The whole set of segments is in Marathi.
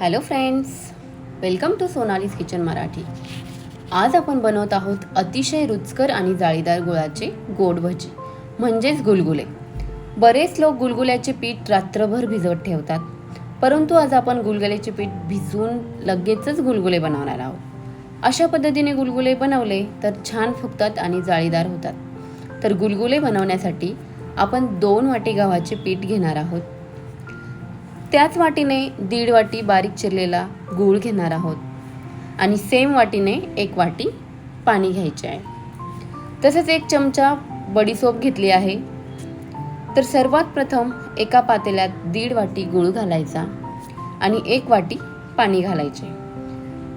Hello friends welcome to Sonali's kitchen Marathi आज आपण बनवत आहोत अतिशय रुचकर आणि जाळीदार गुळाचे गोड भजी म्हणजेच गुलगुले. बरेच लोक गुलगुल्याचे पीठ रात्रभर भिजवत ठेवतात परंतु आज आपण गुलगुल्याचे पीठ भिजवून लगेचच गुलगुले बनवणार आहोत. अशा पद्धतीने गुलगुले बनवले तर छान फुगतात आणि जाळीदार होतात. तर गुलगुले बनवण्यासाठी आपण दोन वाटी गव्हाचे पीठ घेणार आहोत. त्याच वाटीने दीड वाटी बारीक चिरलेला गूळ घेणार आहोत. आणि सेम वाटीने एक वाटी पाणी घ्यायचे आहे. तसेच एक चमचा बडीसोप घेतली आहे. तर सर्वात प्रथम एका पातेल्यात दीड वाटी गूळ घालायचा आणि एक वाटी पाणी घालायचे.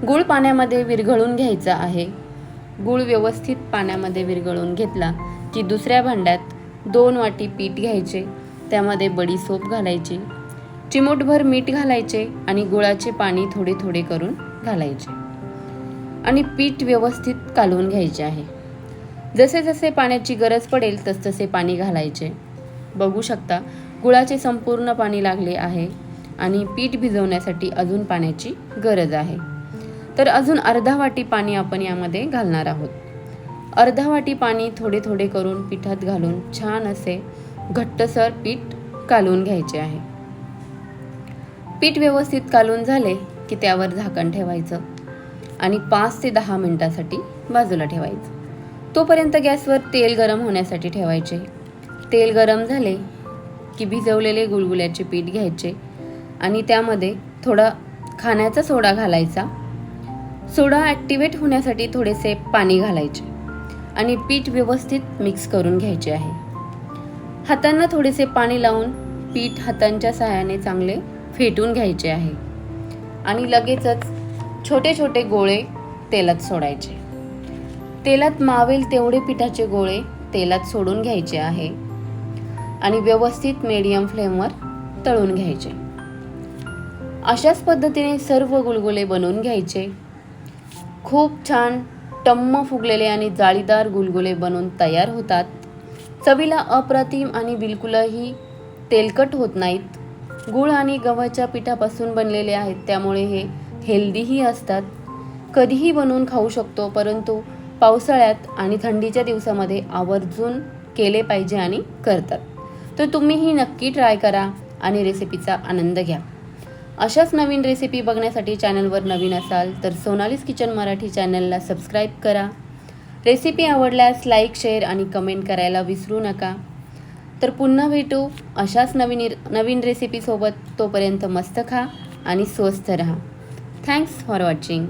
गूळ पाण्यामध्ये विरघळून घ्यायचा आहे. गूळ व्यवस्थित पाण्यामध्ये विरघळून घेतला की दुसऱ्या भांड्यात दोन वाटी पीठ घ्यायचे. त्यामध्ये बडीसोप घालायची. चिमूटभर मीठ घालायचे आणि गुळाचे पाणी थोडे थोडे करून घालायचे. आणि पीठ व्यवस्थित कालवून घ्यायचे आहे. जसे जसे पाण्याची गरज पडेल तसतसे पाणी घालायचे. बघू शकता गुळाचे संपूर्ण पाणी लागले आहे आणि पीठ भिजवण्यासाठी अजून पाण्याची गरज आहे. तर अजून अर्धा वाटी पाणी आपण यामध्ये घालणार आहोत. अर्धा वाटी पाणी थोडे थोडे करून पिठात घालून छान असे घट्टसर पीठ कालवून घ्यायचे आहे. पीठ व्यवस्थित कालून झाले की त्यावर झाकण ठेवायचं आणि पाच ते दहा मिनटासाठी बाजूला ठेवायचं. तोपर्यंत गॅसवर तेल गरम होण्यासाठी ठेवायचे. तेल गरम झाले की भिजवलेले गुलगुल्याचे पीठ घ्यायचे आणि त्यामध्ये थोडा खाण्याचा सोडा घालायचा. सोडा ॲक्टिवेट होण्यासाठी थोडेसे पाणी घालायचे आणि पीठ व्यवस्थित मिक्स करून घ्यायचे आहे. हातांना थोडेसे पाणी लावून पीठ हातांच्या सहाय्याने चांगले फेटून घ्यायचे आहे. आणि लगेचच छोटे छोटे गोळे तेलात सोडायचे. तेलात मावेल तेवढे पिठाचे गोळे तेलात सोडून घ्यायचे आहे. आणि व्यवस्थित मीडियम फ्लेमवर तळून घ्यायचे. अशाच पद्धतीने सर्व गुलगुले बनवून घ्यायचे. खूप छान टम्म फुगलेले आणि जाळीदार गुलगुले बनवून तयार होतात. चवीला अप्रतिम आणि बिलकुलही तेलकट होत नाहीत. गूळ आणि गव्हाच्या पिठापासून बनलेले आहेत. त्यामुळे हे हेल्दीही असतात. कधीही बनवून खाऊ शकतो परंतु पावसाळ्यात आणि थंडीच्या दिवसामध्ये आवर्जून केले पाहिजे आणि करतात. तर तुम्हीही नक्की ट्राय करा आणि रेसिपीचा आनंद घ्या. अशाच नवीन रेसिपी बघण्यासाठी चॅनलवर नवीन असाल तर सोनालीस किचन मराठी चॅनलला सबस्क्राईब करा. रेसिपी आवडल्यास लाईक शेअर आणि कमेंट करायला विसरू नका. तर पुन्हा भेटू अशाच नवीन नवीन रेसिपीसोबत तोपर्यंत मस्त खा आणि स्वस्थ रहा. Thanks for watching